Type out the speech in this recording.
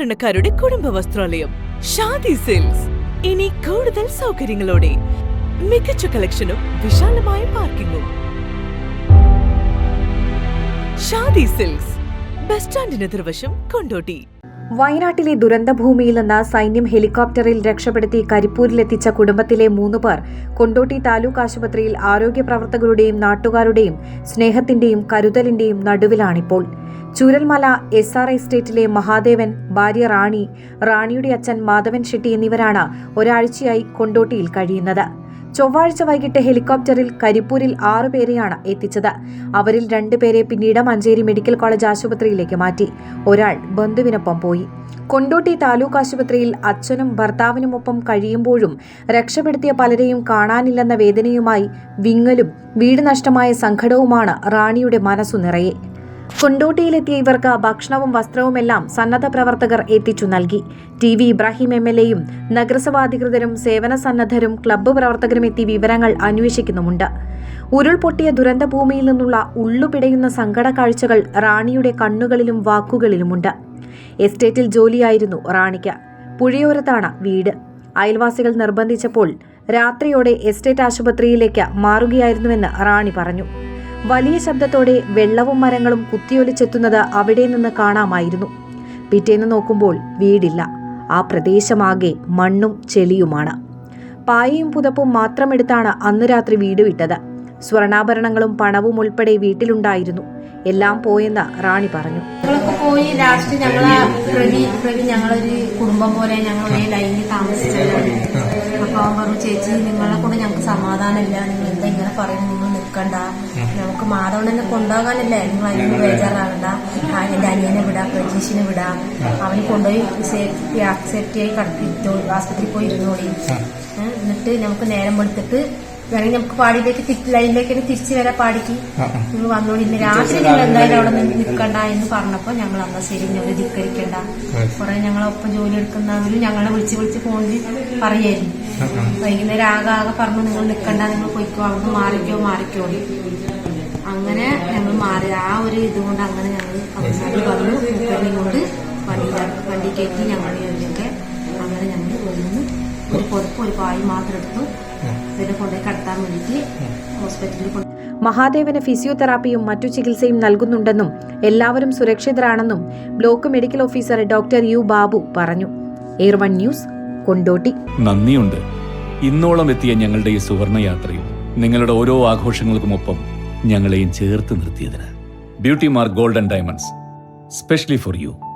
സാധാരണക്കാരുടെ കുടുംബ വസ്ത്രാലയം ഷാദി സിൽക്സ്. ഇനി കൂടുതൽ സൗകര്യങ്ങളോടെ മികച്ച കളക്ഷനും വിശാലമായ പാർക്കിങ്ങും. ഷാദി സിൽക്സ് ബസ് സ്റ്റാൻഡിന് എതിർവശം കൊണ്ടോട്ടി. വയനാട്ടിലെ ദുരന്തഭൂമിയിൽ നിന്ന് സൈന്യം ഹെലികോപ്റ്ററിൽ രക്ഷപ്പെടുത്തി കരിപ്പൂരിലെത്തിച്ച കുടുംബത്തിലെ മൂന്ന് പേർ കൊണ്ടോട്ടി താലൂക്ക് ആശുപത്രിയിൽ ആരോഗ്യ പ്രവർത്തകരുടെയും നാട്ടുകാരുടെയും സ്നേഹത്തിന്റെയും കരുതലിന്റെയും നടുവിലാണിപ്പോൾ. ചൂരൽമല എസ് ആർ എസ്റ്റേറ്റിലെ മഹാദേവൻ ഭാര്യ റാണി റാണിയുടെ അച്ഛൻ മാധവൻ ഷെട്ടി എന്നിവരാണ് ഒരാഴ്ചയായി കൊണ്ടോട്ടിയിൽ കഴിയുന്നത്. ചൊവ്വാഴ്ച വൈകിട്ട് ഹെലികോപ്റ്ററിൽ കരിപ്പൂരിൽ ആറുപേരെയാണ് എത്തിച്ചത്. അവരിൽ രണ്ടുപേരെ പിന്നീട് മഞ്ചേരി മെഡിക്കൽ കോളേജ് ആശുപത്രിയിലേക്ക് മാറ്റി. ഒരാൾ ബന്ധുവിനൊപ്പം പോയി. കൊണ്ടോട്ടി താലൂക്ക് ആശുപത്രിയിൽ അച്ഛനും ഭർത്താവിനുമൊപ്പം കഴിയുമ്പോഴും രക്ഷപ്പെടുത്തിയ പലരെയും കാണാനില്ലെന്ന വേദനയുമായി വിങ്ങലും വീട് നഷ്ടമായ സങ്കടവുമാണ് റാണിയുടെ മനസ്സു നിറയെ. കൊണ്ടോട്ടിയിലെത്തിയ ഇവർക്ക് ഭക്ഷണവും വസ്ത്രവുമെല്ലാം സന്നദ്ധ പ്രവർത്തകർ എത്തിച്ചു നൽകി. T V Ibrahim M L എയും നഗരസഭാധികൃതരും സേവന സന്നദ്ധരും ക്ലബ്ബ് പ്രവർത്തകരും എത്തി വിവരങ്ങൾ അന്വേഷിക്കുന്നുമുണ്ട്. ഉരുൾപൊട്ടിയ ദുരന്തഭൂമിയിൽ നിന്നുള്ള ഉള്ളുപിടയുന്ന സങ്കട കാഴ്ചകൾ റാണിയുടെ കണ്ണുകളിലും വാക്കുകളിലുമുണ്ട്. എസ്റ്റേറ്റിൽ ജോലിയായിരുന്നു റാണിക്ക്. പുഴയോരത്താണ് വീട്. അയൽവാസികൾ നിർബന്ധിച്ചപ്പോൾ രാത്രിയോടെ എസ്റ്റേറ്റ് ആശുപത്രിയിലേക്ക് മാറുകയായിരുന്നുവെന്ന് റാണി പറഞ്ഞു. വലിയ ശബ്ദത്തോടെ വെള്ളവും മരങ്ങളും കുത്തിയൊലിച്ചെത്തുന്നത് അവിടെ നിന്ന് കാണാമായിരുന്നു. പിറ്റേന്ന് നോക്കുമ്പോൾ വീടില്ല. ആ പ്രദേശമാകെ മണ്ണും ചെളിയുമാണ്. പായയും പുതപ്പും മാത്രമെടുത്താണ് അന്ന് രാത്രി വീട് വിട്ടത്. സ്വർണാഭരണങ്ങളും പണവും ഉൾപ്പെടെ വീട്ടിലുണ്ടായിരുന്നു. എല്ലാം പോയെന്ന് റാണി പറഞ്ഞു. ഞങ്ങളൊക്കെ പോയി ലാസ്റ്റ് ഞങ്ങളെ പ്രതി പ്രവി ഞങ്ങളൊരു കുടുംബം പോലെ ഞങ്ങൾ ഒരേ ലൈനിൽ താമസിച്ചതാണ് അപ്പൊ അവൻ പറഞ്ഞു ചേച്ചി നിങ്ങളെ കൊണ്ട് ഞങ്ങൾക്ക് സമാധാനമില്ല. നിങ്ങൾ എന്താ ഇങ്ങനെ പറയുന്നത്? നിങ്ങൾ നിൽക്കണ്ട. നമുക്ക് മാധവനെ കൊണ്ടുപോകാനല്ലേ? നിങ്ങൾ അതിന് ബേജാറാകണ്ട എന്റെ അനിയനെ വിടാം പ്രജീഷിനെ വിടാം. അവന് കൊണ്ടുപോയി സേഫ്റ്റി ആയി കടത്തിട്ടോ ആസ്പത്രിയിൽ പോയി ഇരുന്നോളി. എന്നിട്ട് നമുക്ക് നേരം വെളുത്തിട്ട് വേണമെങ്കിൽ നമുക്ക് പാടിയിലേക്ക് ലൈനിലേക്ക് തിരിച്ചു വരാം പാടിക്ക്. നിങ്ങൾ വന്നോളി. ഇന്ന് രാത്രി നിങ്ങൾ എന്തായാലും അവിടെ നിന്ന് നിൽക്കണ്ട എന്ന് പറഞ്ഞപ്പോ ഞങ്ങൾ അന്നാ ശരി ഞങ്ങൾ ധിക്കരിക്കണ്ട. കുറെ ഞങ്ങളൊപ്പം ജോലി എടുക്കുന്നവരും ഞങ്ങളെ വിളിച്ച് വിളിച്ച് ഫോണിൽ പറയായിരുന്നു. വൈകുന്നേരം ആകെ ആകെ പറഞ്ഞു നിങ്ങൾ നിൽക്കണ്ട നിങ്ങൾ പോയിക്കോ. അവിടെ മാറിക്കോ മാറിക്കോ അങ്ങനെ ഞങ്ങൾ മാറി. ആ ഒരു ഇതുകൊണ്ട് അങ്ങനെ ഞങ്ങൾ തമിഴ്നാട്ടിൽ വന്നു. മൂപ്പരിനെയും കൊണ്ട് വണ്ടി വണ്ടി കയറ്റി ഞങ്ങൾ ജോലിയൊക്കെ അങ്ങനെ ഞങ്ങൾ ഒരു പുറപ്പ് ഒരു പായി മാത്രം എടുത്തു. ഇതിനെ കൊണ്ടുപോയി കടത്താൻ വേണ്ടിയിട്ട് ഹോസ്പിറ്റലിൽ കൊണ്ട് മഹാദേവന് ഫിസിയോതെറാപ്പിയും മറ്റു ചികിത്സയും നൽകുന്നുണ്ടെന്നും എല്ലാവരും സുരക്ഷിതരാണെന്നും block medical officer doctor U Babu പറഞ്ഞു. Air One news Kondotty. നന്ദിയുണ്ട്. ഇന്നോളം എത്തിയ ഞങ്ങളുടെ ഈ സുവർണയാത്രയിൽ നിങ്ങളുടെ ഓരോ ആഘോഷങ്ങൾക്കുമൊപ്പം ഞങ്ങളെയും ചേർത്ത് നിർത്തിയതിന്. Beauty mark golden diamonds specially for you.